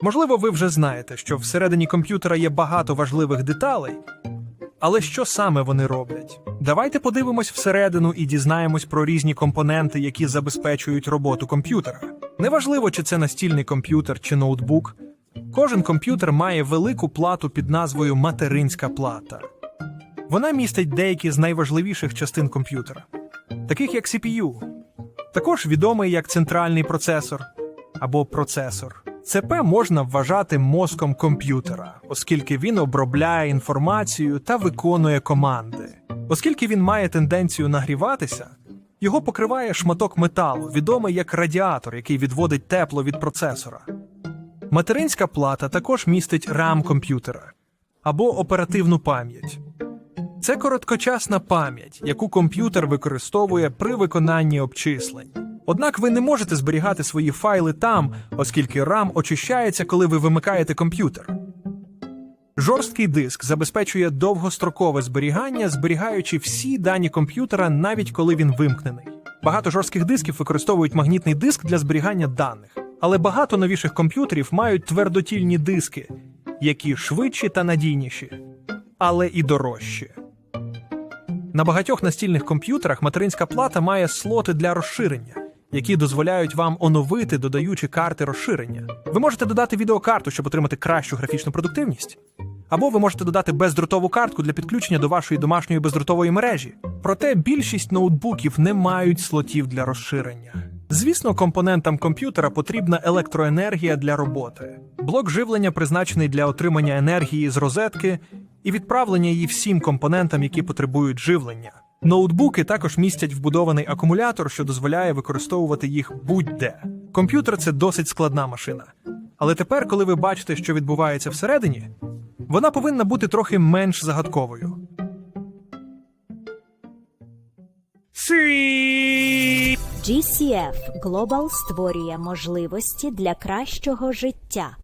Можливо, ви вже знаєте, що всередині комп'ютера є багато важливих деталей, але що саме вони роблять? Давайте подивимось всередину і дізнаємось про різні компоненти, які забезпечують роботу комп'ютера. Неважливо, чи це настільний комп'ютер чи ноутбук. Кожен комп'ютер має велику плату під назвою материнська плата. Вона містить деякі з найважливіших частин комп'ютера, таких як CPU, також відомий як центральний процесор або процесор. ЦП можна вважати мозком комп'ютера, оскільки він обробляє інформацію та виконує команди. Оскільки він має тенденцію нагріватися, його покриває шматок металу, відомий як радіатор, який відводить тепло від процесора. Материнська плата також містить RAM комп'ютера або оперативну пам'ять. Це короткочасна пам'ять, яку комп'ютер використовує при виконанні обчислень. Однак ви не можете зберігати свої файли там, оскільки RAM очищається, коли ви вимикаєте комп'ютер. Жорсткий диск забезпечує довгострокове зберігання, зберігаючи всі дані комп'ютера, навіть коли він вимкнений. Багато жорстких дисків використовують магнітний диск для зберігання даних, але багато новіших комп'ютерів мають твердотільні диски, які швидші та надійніші, але і дорожчі. На багатьох настільних комп'ютерах материнська плата має слоти для розширення, які дозволяють вам оновити, додаючи карти розширення. Ви можете додати відеокарту, щоб отримати кращу графічну продуктивність. Або ви можете додати бездротову картку для підключення до вашої домашньої бездротової мережі. Проте більшість ноутбуків не мають слотів для розширення. Звісно, компонентам комп'ютера потрібна електроенергія для роботи. Блок живлення призначений для отримання енергії з розетки і відправлення її всім компонентам, які потребують живлення. Ноутбуки також містять вбудований акумулятор, що дозволяє використовувати їх будь-де. Комп'ютер це досить складна машина. Але тепер, коли ви бачите, що відбувається всередині, вона повинна бути трохи менш загадковою. GCF Global створює можливості для кращого життя.